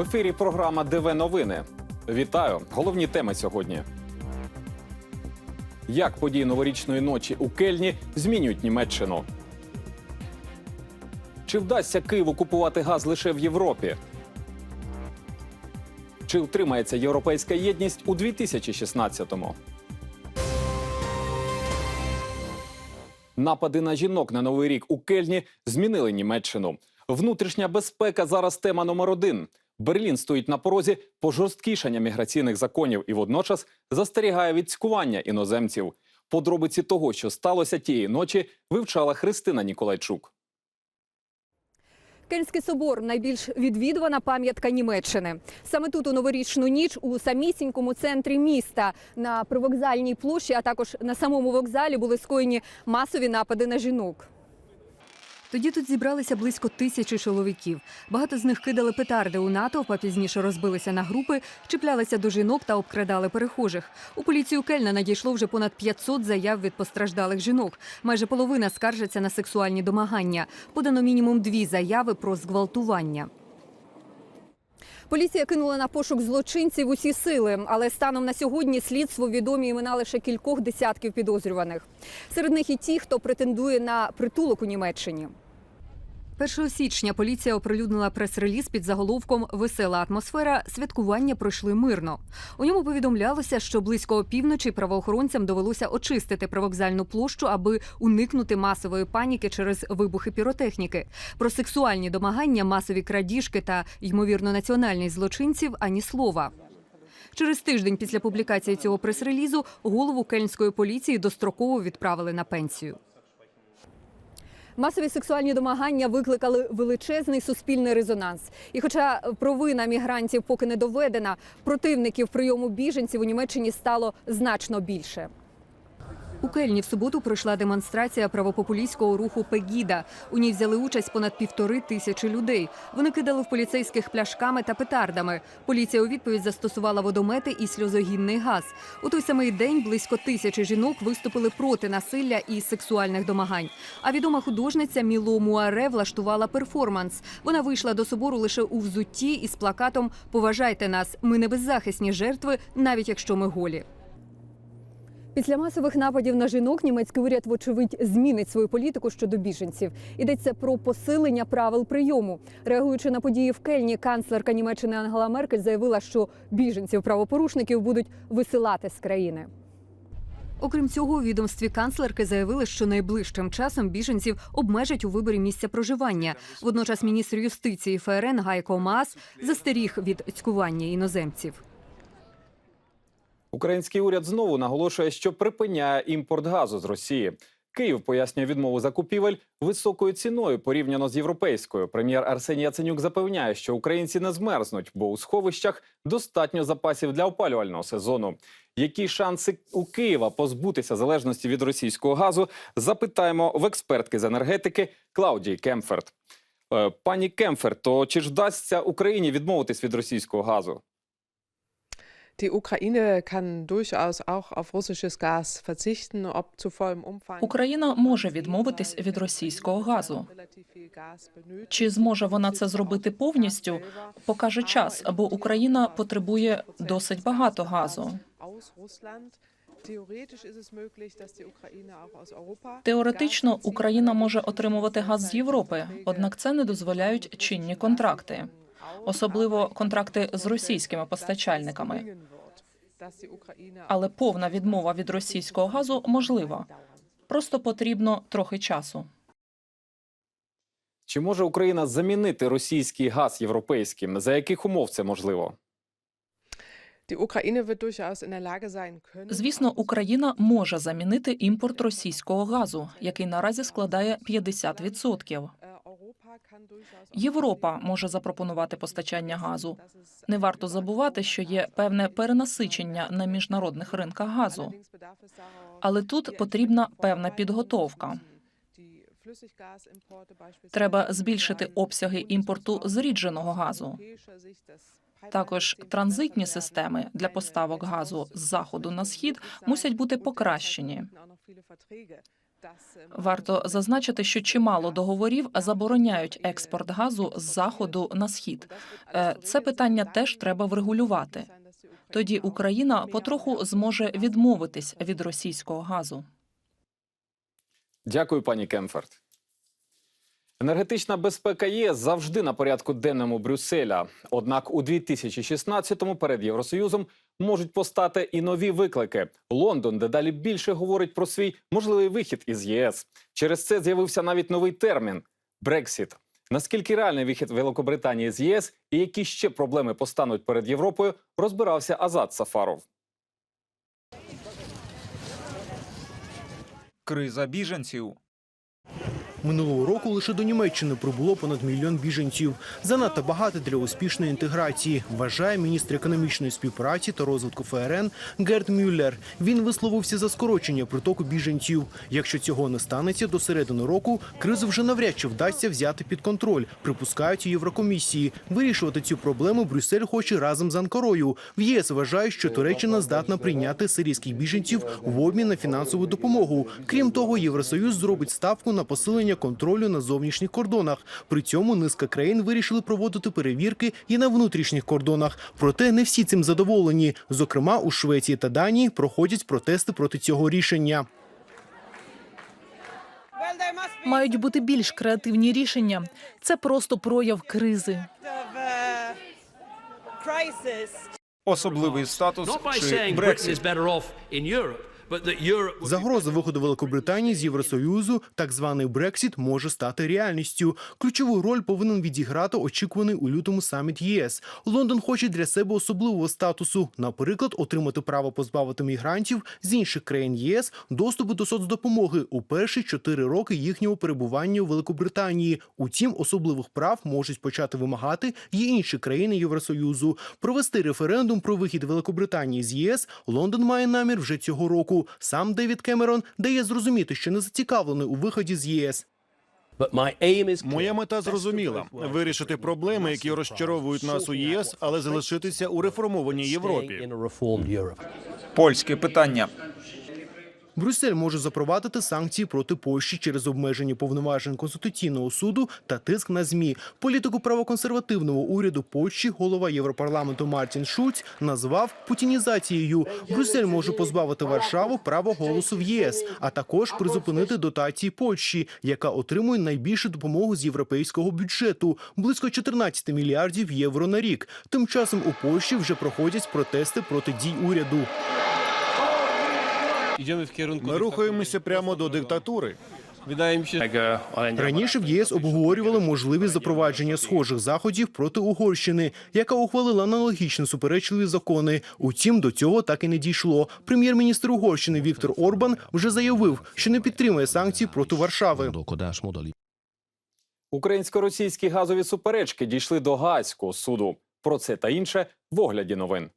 В ефірі програма ДВ Новини. Вітаю! Головні теми сьогодні. Як події новорічної ночі у Кельні змінюють Німеччину? Чи вдасться Києву купувати газ лише в Європі? Чи втримається європейська єдність у 2016-му? Напади на жінок на новий рік у Кельні змінили Німеччину. Внутрішня безпека зараз тема номер один. Берлін стоїть на порозі пожорсткішання міграційних законів і водночас застерігає від цькування іноземців. Подробиці того, що сталося тієї ночі, вивчала Христина Ніколайчук. Кельнський собор найбільш відвідувана пам'ятка Німеччини. Саме тут у новорічну ніч у самісінькому центрі міста на привокзальній площі, а також на самому вокзалі були скоєні масові напади на жінок. Тоді тут зібралися близько тисячі чоловіків. Багато з них кидали петарди у натовп, а пізніше розбилися на групи, чіплялися до жінок та обкрадали перехожих. У поліцію Кельна надійшло вже понад 500 заяв від постраждалих жінок. Майже половина скаржаться на сексуальні домагання. Подано мінімум дві заяви про зґвалтування. Поліція кинула на пошук злочинців усі сили, але станом на сьогодні слідство відомі імена лише кількох десятків підозрюваних. Серед них і ті, хто претендує на притулок у Німеччині. 1 січня поліція оприлюднила прес-реліз під заголовком Весела атмосфера. Святкування пройшли мирно. У ньому повідомлялося, що близько опівночі правоохоронцям довелося очистити привокзальну площу, аби уникнути масової паніки через вибухи піротехніки. Про сексуальні домагання, масові крадіжки та ймовірно національність злочинців ані слова. Через тиждень після публікації цього прес-релізу голову кельнської поліції достроково відправили на пенсію. Масові сексуальні домагання викликали величезний суспільний резонанс. І хоча провина мігрантів поки не доведена, противників прийому біженців у Німеччині стало значно більше. У Кельні в суботу пройшла демонстрація правопопулістського руху Пегіда. У ній взяли участь понад півтори тисячі людей. Вони кидали в поліцейських пляшками та петардами. Поліція у відповідь застосувала водомети і сльозогінний газ. У той самий день близько тисячі жінок виступили проти насилля і сексуальних домагань. А відома художниця Міло Муаре влаштувала перформанс. Вона вийшла до собору лише у взутті із плакатом Поважайте нас, ми не беззахисні жертви, навіть якщо ми голі. Після масових нападів на жінок німецький уряд, вочевидь, змінить свою політику щодо біженців. Йдеться про посилення правил прийому. Реагуючи на події в Кельні, канцлерка Німеччини Ангела Меркель заявила, що біженців-правопорушників будуть висилати з країни. Окрім цього, у відомстві канцлерки заявили, що найближчим часом біженців обмежать у виборі місця проживання. Водночас міністр юстиції ФРН Гайко Маас застеріг від цькування іноземців. Український уряд знову наголошує, що припиняє імпорт газу з Росії. Київ пояснює відмову закупівель високою ціною порівняно з європейською. Прем'єр Арсеній Яценюк запевняє, що українці не змерзнуть, бо у сховищах достатньо запасів для опалювального сезону. Які шанси у Києва позбутися залежності від російського газу? Запитаємо в експертки з енергетики Клаудії Кемферт. Е, Пані Кемферт, то чи ж вдасться Україні відмовитись від російського газу? Україна може відмовитись від російського газу. Чи зможе вона це зробити повністю? Покаже час, бо Україна потребує досить багато газу. Теоретично Україна може отримувати газ з Європи, однак це не дозволяють чинні контракти, особливо контракти з російськими постачальниками. Але повна відмова від російського газу можлива. Просто потрібно трохи часу. Чи може Україна замінити російський газ європейським? За яких умов це можливо? Звісно, Україна може замінити імпорт російського газу, який наразі складає 50%. Європа може запропонувати постачання газу. Не варто забувати, що є певне перенасичення на міжнародних ринках газу. Але тут потрібна певна підготовка. Треба збільшити обсяги імпорту зрідженого газу. Також транзитні системи для поставок газу з заходу на схід мусять бути покращені. Варто зазначити, що чимало договорів забороняють експорт газу з заходу на схід. Е, Це питання теж треба врегулювати. Тоді Україна потроху зможе відмовитись від російського газу. Дякую, пані Кемферт. Енергетична безпека ЄС завжди на порядку денному Брюсселя. Однак у 2016-му перед Євросоюзом можуть постати і нові виклики. Лондон дедалі більше говорить про свій можливий вихід із ЄС. Через це з'явився навіть новий термін Брексіт. Наскільки реальний вихід Великобританії з ЄС і які ще проблеми постануть перед Європою, розбирався Азат Сафаров. Криза біженців. Минулого року лише до Німеччини прибуло понад мільйон біженців. Занадто багато для успішної інтеграції, вважає міністр економічної співпраці та розвитку ФРН Герт Мюллер. Він висловився за скорочення притоку біженців. Якщо цього не станеться до середини року, кризу вже навряд чи вдасться взяти під контроль. Припускають у Єврокомісії. Вирішувати цю проблему Брюссель хоче разом з Анкарою. В ЄС вважають, що Туреччина здатна прийняти сирійських біженців в обмін на фінансову допомогу. Крім того, Євросоюз зробить ставку на посилення контролю на зовнішніх кордонах. При цьому низка країн вирішили проводити перевірки і на внутрішніх кордонах. Проте не всі цим задоволені. Зокрема, у Швеції та Данії проходять протести проти цього рішення. Мають бути більш креативні рішення. Це просто прояв кризи. Особливий статус чи Брексит. Загроза виходу Великобританії з Євросоюзу, так званий Брексіт, може стати реальністю. Ключову роль повинен відіграти очікуваний у лютому саміт ЄС. Лондон хоче для себе особливого статусу, наприклад, отримати право позбавити мігрантів з інших країн ЄС доступу до соцдопомоги у перші чотири роки їхнього перебування у Великобританії. Утім, особливих прав можуть почати вимагати й інші країни Євросоюзу. Провести референдум про вихід Великобританії з ЄС Лондон має намір вже цього року. Сам Девід Кемерон дає зрозуміти, що не зацікавлений у виході з єс. Моя мета зрозуміла вирішити проблеми, які розчаровують нас у ЄС, але залишитися у реформованій Європі. Польське питання. Брюссель може запровадити санкції проти Польщі через обмеження повноважень конституційного суду та тиск на змі. Політику правоконсервативного уряду Польщі голова Європарламенту Мартін Шульц назвав путінізацією. Брюссель може позбавити Варшаву права голосу в ЄС, а також призупинити дотації Польщі, яка отримує найбільшу допомогу з європейського бюджету близько 14 мільярдів євро на рік. Тим часом у Польщі вже проходять протести проти дій уряду. Ми рухаємося прямо до диктатури. Раніше в ЄС обговорювали можливість запровадження схожих заходів проти Угорщини, яка ухвалила аналогічні суперечливі закони. Утім, до цього так і не дійшло. Прем'єр-міністр Угорщини Віктор Орбан вже заявив, що не підтримує санкції проти Варшави. Українсько-російські газові суперечки дійшли до Гаазького суду. Про це та інше в огляді новин.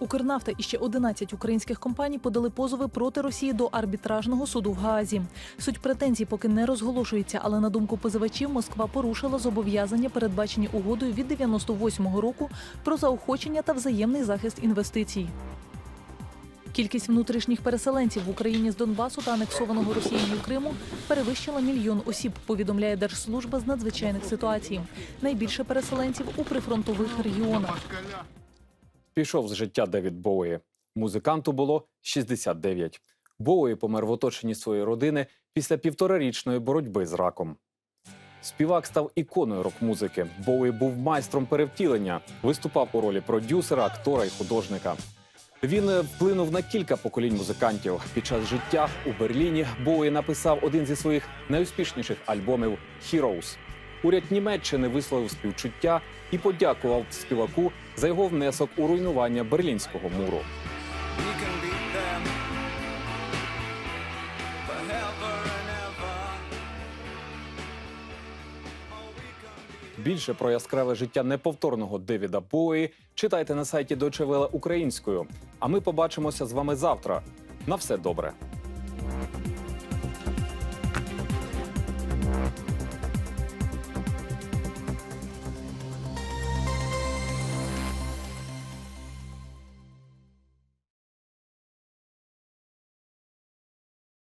Укрнафта і ще 11 українських компаній подали позови проти Росії до арбітражного суду в Гаазі. Суть претензій поки не розголошується, але на думку позивачів, Москва порушила зобов'язання, передбачені угодою від 98-го року про заохочення та взаємний захист інвестицій. Кількість внутрішніх переселенців в Україні з Донбасу та анексованого Росією Криму перевищила мільйон осіб. Повідомляє Держслужба з надзвичайних ситуацій. Найбільше переселенців у прифронтових регіонах. Пішов з життя Девід Боуї. Музиканту було 69. Боуї помер в оточенні своєї родини після півторарічної боротьби з раком. Співак став іконою рок-музики. Боуї був майстром перевтілення, виступав у ролі продюсера, актора і художника. Він е, вплинув на кілька поколінь музикантів. Під час життя у Берліні Боуї написав один зі своїх найуспішніших альбомів «Heroes». Уряд Німеччини висловив співчуття і подякував співаку за його внесок у руйнування берлінського муру. Більше про яскраве життя неповторного Девіда Бої читайте на сайті Welle українською. А ми побачимося з вами завтра. На все добре.